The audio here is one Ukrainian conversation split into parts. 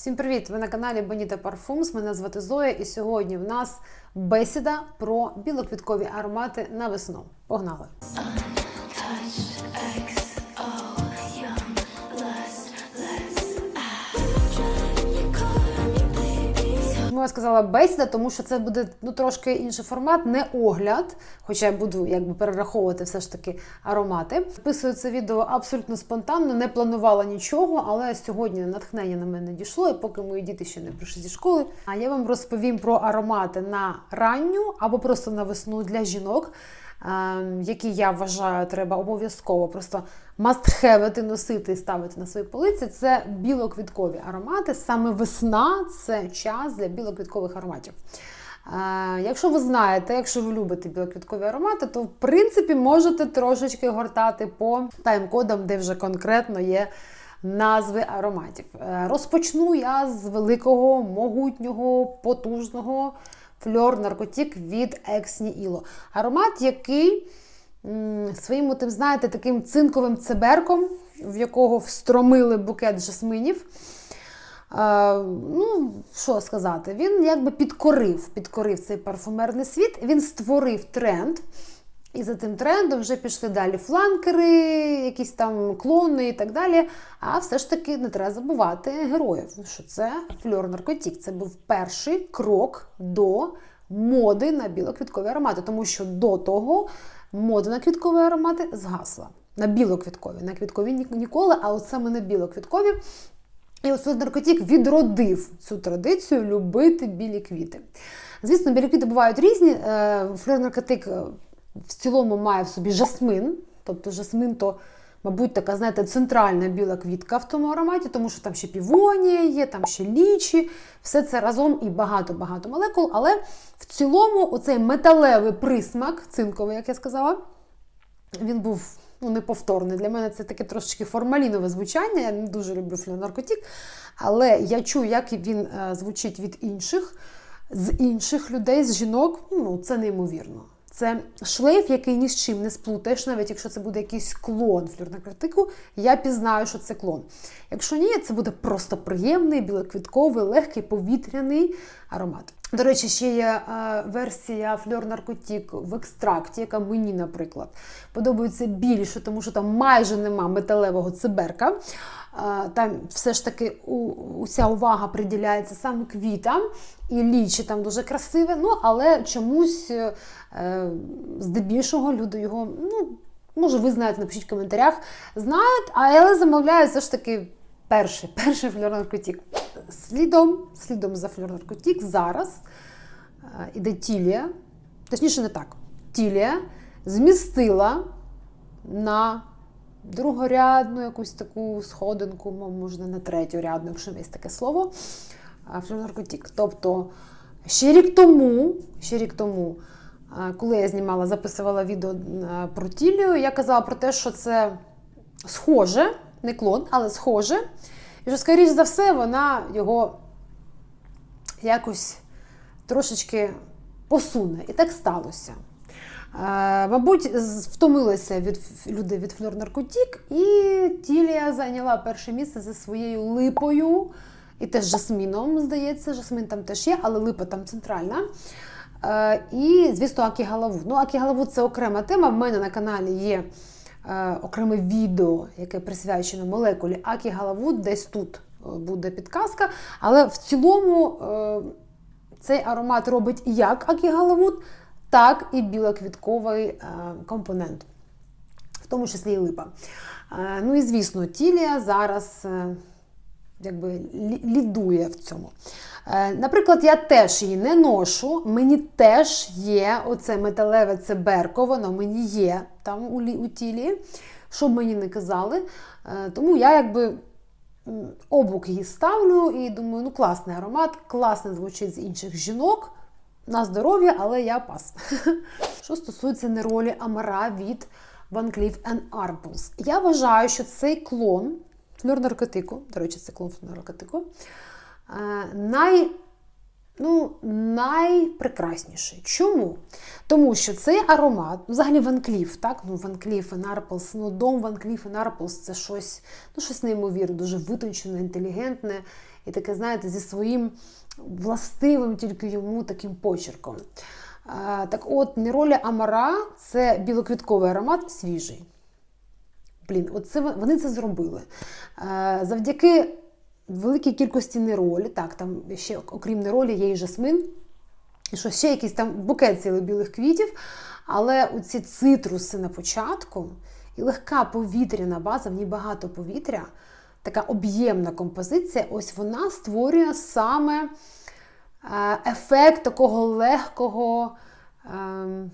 Всім привіт! Ви на каналі Боніта Парфумс. Мене звати Зоя, і сьогодні в нас бесіда про білоквіткові аромати на весну. Погнали! Чому я сказала бесіда, тому що це буде ну трошки інший формат, не огляд. Хоча я буду якби перераховувати все ж таки аромати. Вписую це відео абсолютно спонтанно, не планувала нічого, але сьогодні натхнення на мене дійшло, і поки мої діти ще не прийшли зі школи. А я вам розповім про аромати на ранню або просто на весну для жінок. Ем, Які я вважаю, треба обов'язково просто мастхевити, носити і ставити на свої полиці, це білоквіткові аромати. Саме весна це час для білоквіткових ароматів. Е, Якщо ви знаєте, якщо ви любите білоквіткові аромати, то в принципі можете трошечки гортати по тайм-кодам, де вже конкретно є назви ароматів. Е, Розпочну я з великого, могутнього, потужного фльор наркотік від Ексні Іло. Аромат, який своїм, тим, знаєте, таким цинковим циберком, в якого встромили букет жасминів. Е, ну, що сказати, він якби підкорив, підкорив цей парфумерний світ, він створив тренд. І за тим трендом вже пішли далі фланкери, якісь там клони і так далі. А все ж таки не треба забувати героїв. Що це фльор наркотик. Це був перший крок до моди на білоквіткові аромати, тому що до того мода на квіткові аромати згасла. На білоквіткові, на квіткові ніколи, а от саме на білоквіткові. І от наркотик відродив цю традицію любити білі квіти. Звісно, білі квіти бувають різні. Е, Фльор наркотик е, в цілому має в собі жасмин. Тобто жасмин то, мабуть, така, знаєте, центральна біла квітка в тому ароматі, тому що там ще півонія є, там ще лічі, все це разом і багато-багато молекул. Але в цілому оцей металевий присмак, цинковий, як я сказала, він був ну, неповторний. Для мене це таке трошечки формалінове звучання. Я не дуже люблю флюонаркотік, але я чую, як він е, звучить від інших, з інших людей, з жінок. Ну, це неймовірно. Це шлейф, який ні з чим не сплутаєш, навіть якщо це буде якийсь клон флюорнаркотику, я пізнаю, що це клон. Якщо ні, це буде просто приємний, білоквітковий, легкий, повітряний аромат. До речі, ще є версія фльор наркотик в екстракті, яка мені, наприклад, подобається більше, тому що там майже нема металевого циберка. Е, Там все ж таки уся увага приділяється саме квітам, і лічі там дуже красиве, ну але чомусь е, здебільшого люди його, ну, може, ви знаєте, напишіть в коментарях, знають, але замовляють все ж таки перший, перший фльор наркотик. Слідом, слідом за фльор наркотик зараз е, іде Тілія, точніше не так, Тілія змістила на другорядну якусь таку сходинку, можна на третьорядну, якщо є таке слово, а, флюорнаркотик. Тобто ще рік тому, ще рік тому, коли я знімала, записувала відео про тілію, я казала про те, що це схоже, не клон, але схоже. І що, скоріш за все, вона його якось трошечки посуне. І так сталося. Мабуть, втомилися від люди від фльор наркотик, і Тілія зайняла перше місце за своєю липою і теж жасміном, здається. Жасмин там теж є, але липа там центральна. Е, І, звісно, Акігалаву. Ну, Акігалаву це окрема тема. В мене на каналі є е, окреме відео, яке присвячено молекулі Акігалаву. Десь тут е, буде підказка. Але в цілому цей аромат робить як Акігалавут, так і білоквітковий е, компонент, в тому числі і липа. Е, Ну і звісно, Тілія зараз е, якби лідує в цьому. Наприклад, я теж її не ношу, мені теж є оце металеве циберко, воно мені є там у, у тілі, що б мені не казали. Тому я якби обук її ставлю і думаю, ну класний аромат, класно звучить з інших жінок. На здоров'я, але я пас. Що стосується неролі Амара від Van Cleef Arpels. Я вважаю, що цей клон флюор наркотику, до речі, це клон флюор наркотику, е, най, ну, найпрекрасніший. Чому? Тому що цей аромат, взагалі Van Cleef, так? Ну, Van Cleef Arpels, ну, дом Van Cleef Arpels – це щось, ну, щось неймовірне, дуже витончене, інтелігентне. І таке, знаєте, зі своїм властивим тільки йому таким почерком. Так от, Неролі Амара це білоквітковий аромат свіжий. Блін, от це, вони це зробили. Завдяки великій кількості неролі, так, там ще окрім неролі є і жасмин, і що ще якийсь там букет цілих білих квітів, але оці цитруси на початку і легка повітряна база, в ній багато повітря, така об'ємна композиція, ось вона створює саме е, ефект такого легкого ем,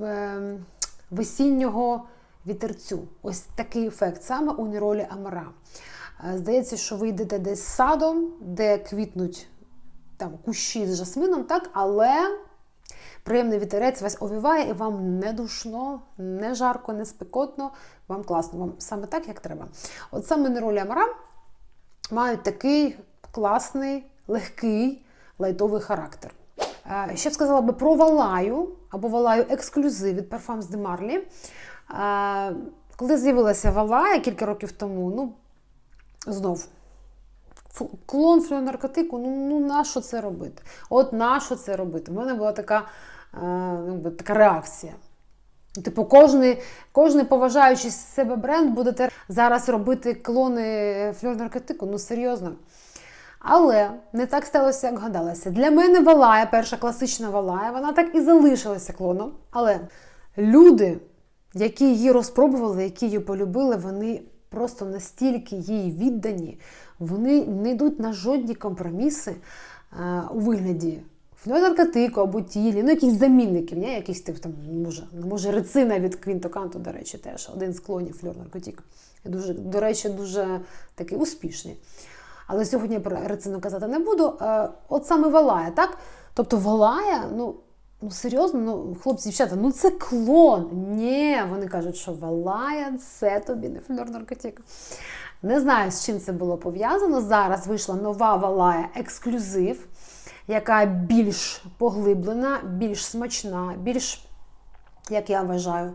ем, весіннього вітерцю. Ось такий ефект саме у неролі Амара. Е, Здається, що ви йдете десь садом, де квітнуть там кущі з жасмином, так, але приємний вітерець вас овіває, і вам не душно, не жарко, не спекотно, вам класно, вам саме так, як треба. От саме неролі Амара мають такий класний, легкий, лайтовий характер. Е, Ще б сказала би про Валаю або Валаю ексклюзив від Parfums de Marly. Е, Коли з'явилася Валая кілька років тому, ну, знов, клон флюонаркотику, ну, ну на що це робити? От на що це робити? У мене була така, е, ну, така реакція. Типу, кожний, кожний поважаючий себе бренд буде зараз робити клони флюорнаркотику, ну серйозно. Але не так сталося, як гадалося. Для мене Валая, перша класична Валая, вона так і залишилася клоном. Але люди, які її розпробували, які її полюбили, вони просто настільки їй віддані, вони не йдуть на жодні компроміси е, у вигляді флюорнаркотику або тілі, ну якісь замінники, не? якісь тип там, може, може рецина від Квінтоканту, до речі, теж один з клонів флюорнаркотик. І дуже, до речі, дуже такий успішний. Але сьогодні про рецину казати не буду. Е, От саме Валая, так? Тобто Валая, ну, ну серйозно, ну, хлопці, дівчата, ну це клон. Ні, вони кажуть, що Валая це тобі не флюорнаркотик. Не знаю, з чим це було пов'язано. Зараз вийшла нова Валая ексклюзив, яка більш поглиблена, більш смачна, більш, як я вважаю,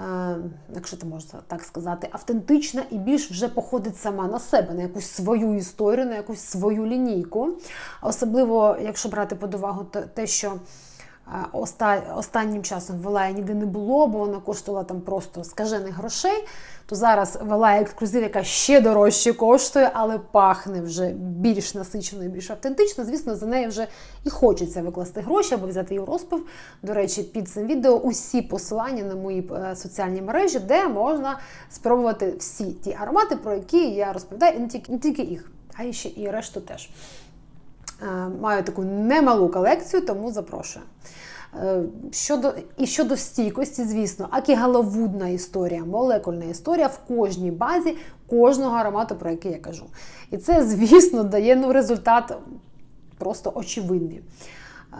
е, якщо ти можна так сказати, автентична і більш вже походить сама на себе, на якусь свою історію, на якусь свою лінійку. Особливо, якщо брати під увагу те- що останнім часом Валая ніде не було, бо вона коштувала там просто скажених грошей. То зараз Валая ексклюзив, яка ще дорожче коштує, але пахне вже більш насичено і більш автентично. Звісно, за неї вже і хочеться викласти гроші або взяти її у розпив. До речі, під цим відео усі посилання на мої е, соціальні мережі, де можна спробувати всі ті аромати, про які я розповідаю, і не тільки, не тільки їх, а ще і решту теж. Е, Маю таку немалу колекцію, тому запрошую. Е, Щодо, і щодо стійкості, звісно, акігаловудна історія, молекульна історія в кожній базі кожного аромату, про який я кажу. І це, звісно, дає ну, результат просто очевидний.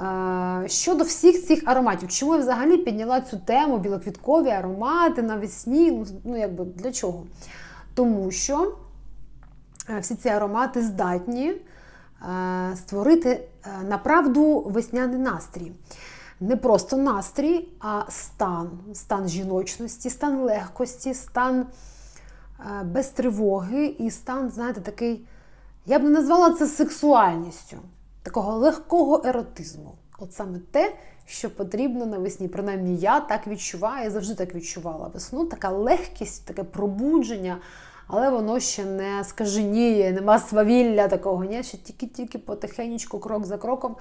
Е, Щодо всіх цих ароматів, чому я взагалі підняла цю тему білоквіткові аромати навесні? Ну, ну якби для чого? Тому що всі ці аромати здатні створити е, направду весняний настрій. Не просто настрій, а стан, стан жіночності, стан легкості, стан е, без тривоги і стан, знаєте, такий, я б не назвала це сексуальністю, такого легкого еротизму. От саме те, що потрібно навесні. Принаймні, я так відчуваю, я завжди так відчувала весну, така легкість, таке пробудження, але воно ще не скаженіє, нема свавілля такого, ні? ще тільки-тільки потихеньку, крок за кроком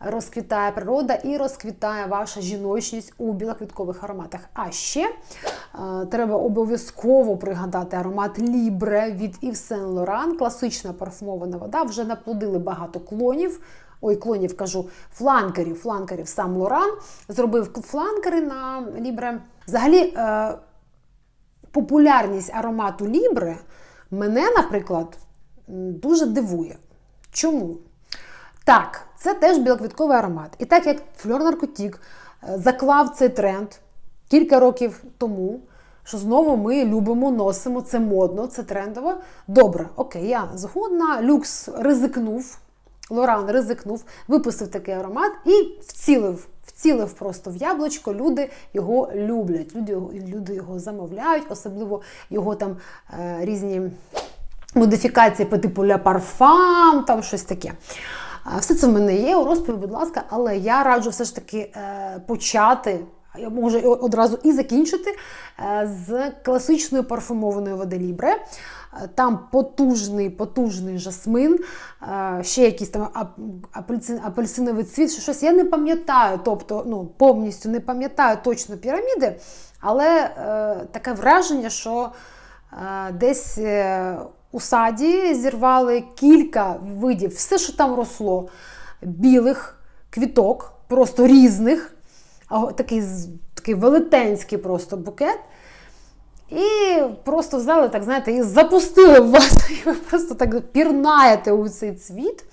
розквітає природа і розквітає ваша жіночність у білоквіткових ароматах. А ще е, треба обов'язково пригадати аромат Лібре від Yves Saint Laurent, класична парфумована вода. Вже наплодили багато клонів. Ой, клонів кажу, фланкерів, фланкерів сам Лоран зробив фланкери на Лібре. Взагалі, е, популярність аромату Лібре мене, наприклад, дуже дивує. Чому? Так, це теж білоквітковий аромат. І так як Фльор Наркотік е, заклав цей тренд кілька років тому, що знову ми любимо, носимо, це модно, це трендово. Добре, окей, я згодна. Люкс ризикнув, Лоран ризикнув, випустив такий аромат і вцілив. Вцілив просто в яблучко, люди його люблять, люди люди його замовляють, особливо його там е, різні модифікації по типу Ля Парфам, там щось таке. Все це в мене є у розпові, будь ласка, але я раджу все ж таки е, почати. Я можу одразу і закінчити е, з класичної парфумованої води Лібре. Е, Там потужний, потужний жасмин, е, ще якийсь там апельсин, апельсиновий цвіт, що щось я не пам'ятаю, тобто ну, повністю не пам'ятаю точно піраміди, але е, таке враження, що е, десь у саді зірвали кілька видів, все, що там росло, білих квіток, просто різних, такий, такий велетенський просто букет. І просто взяли, так знаєте, і запустили в вас, і ви просто так пірнаєте у цей цвіт.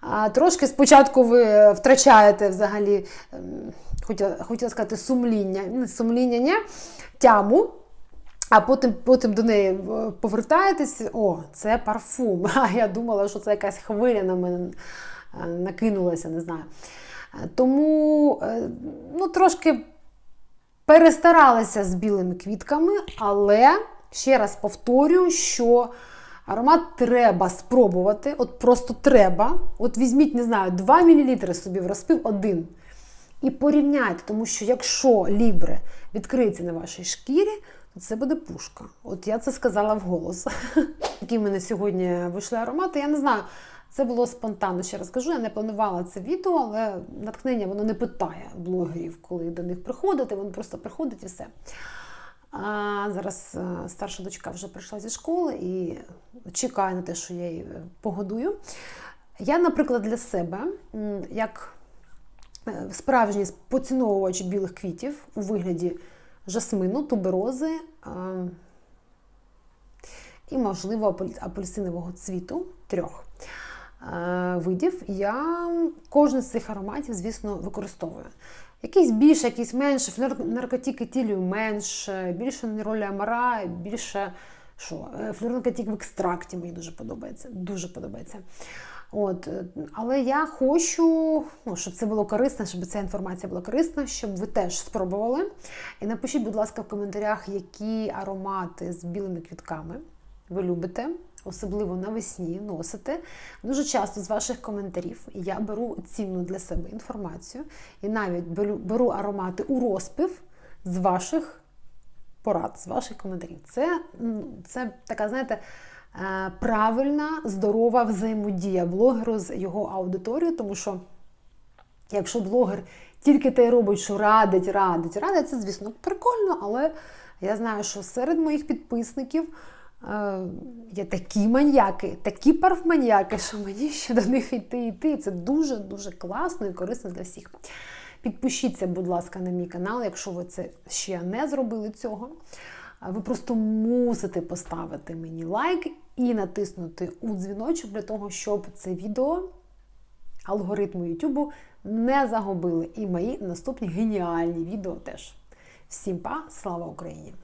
А, трошки спочатку ви втрачаєте взагалі, ем, хотіла, сказати, сумління, не сумління, ні, тяму. А потім, потім до неї е, повертаєтесь, о, це парфум. А я думала, що це якась хвиля на мене е, накинулася, не знаю. Тому е, ну, трошки перестаралася з білими квітками, але ще раз повторюю, що аромат треба спробувати. От просто треба. От візьміть, не знаю, 2 мл собі в розпив один. І порівняйте, тому що якщо лібре відкриється на вашій шкірі, то це буде пушка. От я це сказала вголос. Які в мене сьогодні вийшли аромати, я не знаю. Це було спонтанно, ще раз кажу, я не планувала це відео, але натхнення воно не питає блогерів, коли до них приходити, воно просто приходить і все. А зараз е, старша дочка вже прийшла зі школи і чекає на те, що я її е, погодую. Я, наприклад, для себе, як е, справжній поціновувач білих квітів у вигляді жасмину, туберози і, можливо, апель- апельсинового цвіту трьох видів, я кожен з цих ароматів, звісно, використовую. Якийсь більше, якийсь менше, наркотик етилію менше, більше нероля амара, більше що, е, в екстракті мені дуже подобається. Дуже подобається. От, е, але я хочу, ну, щоб це було корисно, щоб ця інформація була корисна, щоб ви теж спробували. І напишіть, будь ласка, в коментарях, які аромати з білими квітками ви любите, особливо навесні носите. Дуже часто з ваших коментарів я беру цінну для себе інформацію і навіть беру, аромати у розпив з ваших порад, з ваших коментарів. Це, це така, знаєте, е, правильна, здорова взаємодія блогеру з його аудиторією, тому що якщо блогер тільки те робить, що радить, радить, радить, це, звісно, прикольно, але я знаю, що серед моїх підписників є такі маньяки, такі парфманьяки, що мені ще до них йти йти. Це дуже-дуже класно і корисно для всіх. Підпишіться, будь ласка, на мій канал, якщо ви це ще не зробили цього. Ви просто мусите поставити мені лайк і натиснути у дзвіночок для того, щоб це відео алгоритми Ютубу не загубили. І мої наступні геніальні відео теж. Всім па, слава Україні!